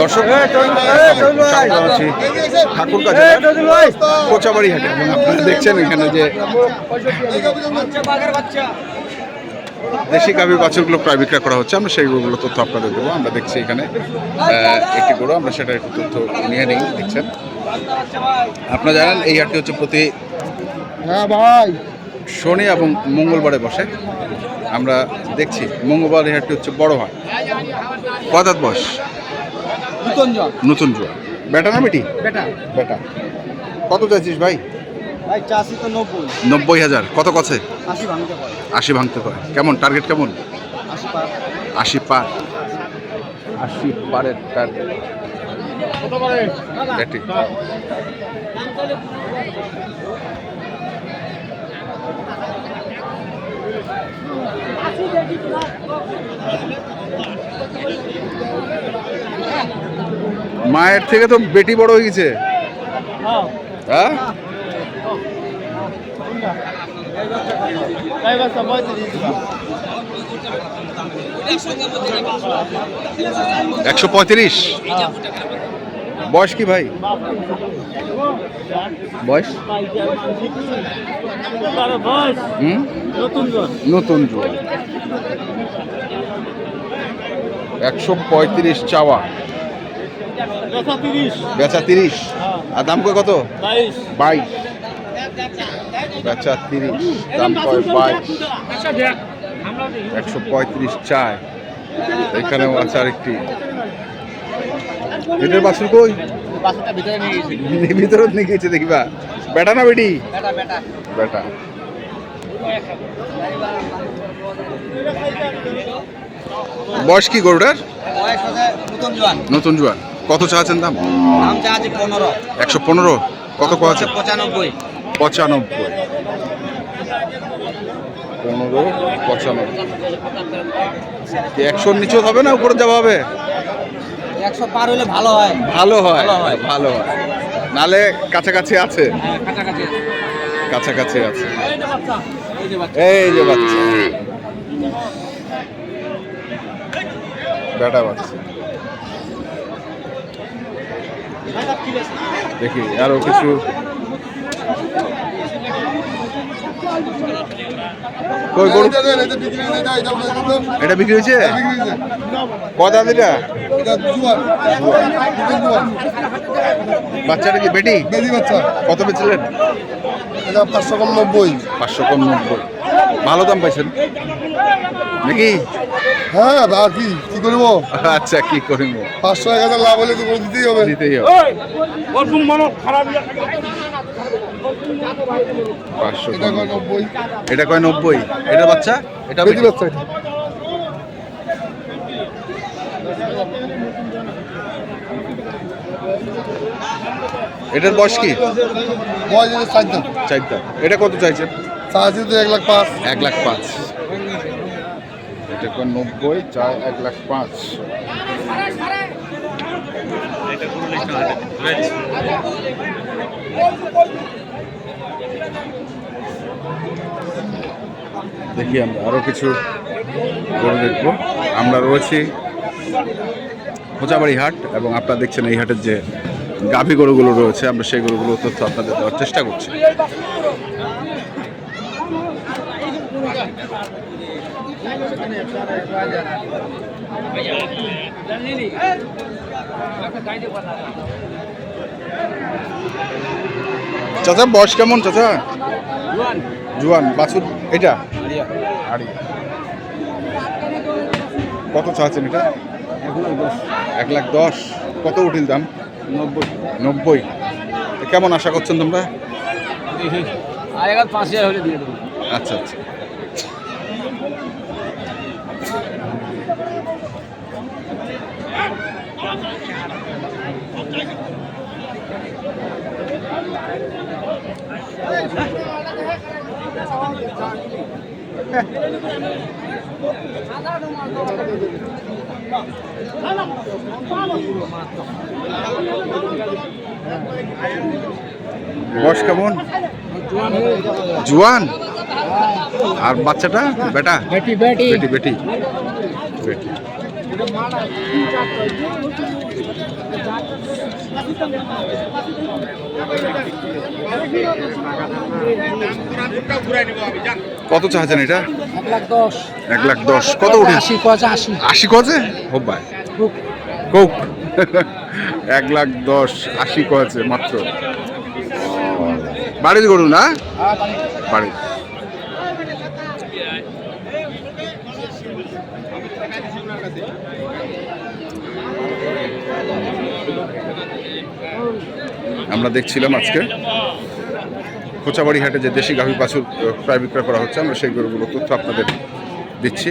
দর্শক আছি ঠাকুর কোচাবাড়ি হাটে আপনারা দেখছেন এখানে যে দেশি গাভীর বাছুরগুলো প্রায় বিক্রয় করা হচ্ছে। আমরা সেই গরুগুলো তথ্য আপনাদের দেবো। আমরা দেখছি এখানে একটি গরু। আমরা সেটা একটু তথ্য নিয়ে নিই দেখছেন। আপনারা জানেন এই হাটটি হচ্ছে প্রতি হ্যাঁ ভাই। শনি এবং মঙ্গলবারে বসে। আমরা দেখছি মঙ্গলবার হাটটি হচ্ছে বড় হয়। কদাত বস নূতনজন নতুন জোয়া বেটা না বেটি? বেটা বেটা কত চাইছিস ভাই? ভাই চাষি তো নব্বই। নব্বই হাজার। কত কছে? আশি ভাঙতে পারে। আশি ভাঙতে পারে। কেমন? টার্গেট কেমন? আশি পার। আশি পার। আশি পারের টার্গেট বেটি মায়ের থেকে তো বেটি বড় হয়ে গেছে। হ্যাঁ। একশো পঁয়ত্রিশ? বয়স কি ভাই? বয়স? হুম? নতুন জোয়ার একশো পঁয়ত্রিশ চাওয়া। বেচা তিরিশ। আর দাম কত? বাইশ। বেচা তিরিশ। দাম বাইশ? একশো পঁয়ত্রিশ চায়। এখানেও আছে আরেকটি। এটার বাছুর কই? ভিতরে নিয়ে গেছি ভিতরে দেখিবা। বেটা না বেটি? বেটা বয়স কি গরুটার? নতুন জোয়ান। কত চাচ্ছেন দাম? একশো পনেরো? কত কোয়া আছে? পঁচানব্বই। পঁচানব্বই। পনেরো পঁচানব্বই। একশোর নিচেও হবে না উপরে যাওয়া হবে? একশো পার হলে ভালো হয় ভালো হয় ভালো হয়। নালে কাছাকাছি আছে হ্যাঁ, কাছাকাছি আছে এই যে বাচ্চা এই যে বাচ্চা বেটা বাচ্চা দেখি আরও কিছু কই গরু এটা বিক্রি হয়েছে কদা দিটা বাচ্চাটা কি বেটি? কত পেয়েছিলেন পাঁচশো কম নব্বই। পাঁচশো কম নব্বই। ভালো দাম পাইছেন? নাকি? হ্যাঁ আর কি কি করব? আচ্ছা কি করিব? পাঁচশো এক হাজার লাভ হলে তো দিতেই হবে। দিতেই হবে। পাঁচশো এটা কম। কয় নব্বই? এটা কয় নব্বই? এটা বাচ্চা? এটা বেটি? বাচ্চা এটার বয়স কি? বয়স হচ্ছে ষাট দাম চারটা এটা কত চাইছেন? তো এক লাখ পাঁচ। এক লাখ পাঁচ। এটা কয় নব্বই চার এক লাখ পাঁচ। দেখি আমরা আরও কিছু গরু দেখব। আমরা রয়েছি খোঁচাবাড়ি হাট এবং আপনারা দেখছেন এই হাটের যে গাভী গরুগুলো রয়েছে আমরা সেই গরুগুলো তথ্য আপনাদের দেওয়ার চেষ্টা করছি। চাচা বয়স কেমন চাচা? জুয়ান। বাছুর এটা? কত চাচ্ছেন এটা? এক লাখ দশ। কত উঠিল দাম? নব্বই। নব্বই। কেমন আশা করছেন তোমরা? আচ্ছা আচ্ছা। বয়স কেমন? জুয়ান? আর বাচ্চাটা? বেটা? বেটি বেটি। বেটি বেটি। বেটি। কত চাচ্ছেন এটা? এক লাখ দশ। কত উঠে? আশি কচ আশি। আশি কছে হোবাই কোক। এক লাখ দশ আশি কছে মাত্র। বাড়ির গরু না? বাড়ির। আমরা দেখছিলাম আজকে খোঁচাবাড়ি হাটে যে দেশি গাভী বাছুর আহ, ক্রয় বিক্রয় করা হচ্ছে আমরা সেই গরুগুলো তথ্য আপনাদের দিচ্ছি।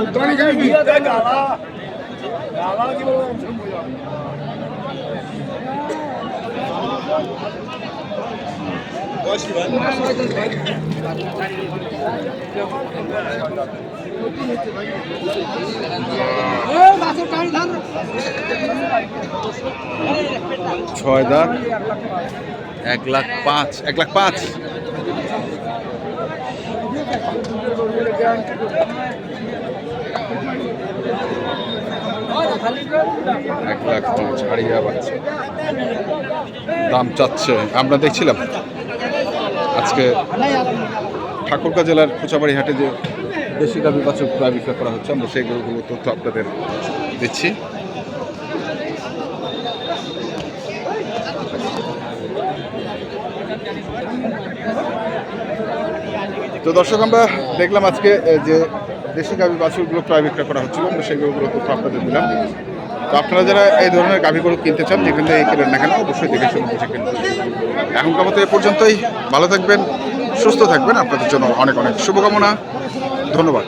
উত্তরানি খাইবি গালা গালা কি বলব ছয় দাঁত এক লাখ পাঁচ এক লাখ পাঁচ। এক লাখ পাঁচ, হারিয়ে বাচ্চা দাম চাচ্ছে। আমরা দেখছিলাম। আজকে ঠাকুরগাঁ জেলার খোঁচাবাড়ি হাটে যে দেশি গাভী বাছুর ক্রয় বিক্রয় করা হচ্ছে, আমরা সেই গরুগুলো তথ্য আপনাদের দিচ্ছি। তো দর্শক, আমরা দেখলাম আজকে যে দেশি গাভী বাছুরগুলো ক্রয় বিক্রয় করা হচ্ছিল, আমরা সেই গরুগুলো তথ্য আপনাদের দিলাম। তো আপনারা যারা এই ধরনের গাভী গরু কিনতে চান, যেখান থেকে কিনেন না কেন, অবশ্যই দেখে শুনে বুঝে কিনবেন এখনকার মতো এ পর্যন্তই। ভালো থাকবেন, সুস্থ থাকবেন। আপনাদের জন্য অনেক অনেক শুভকামনা। ধন্যবাদ।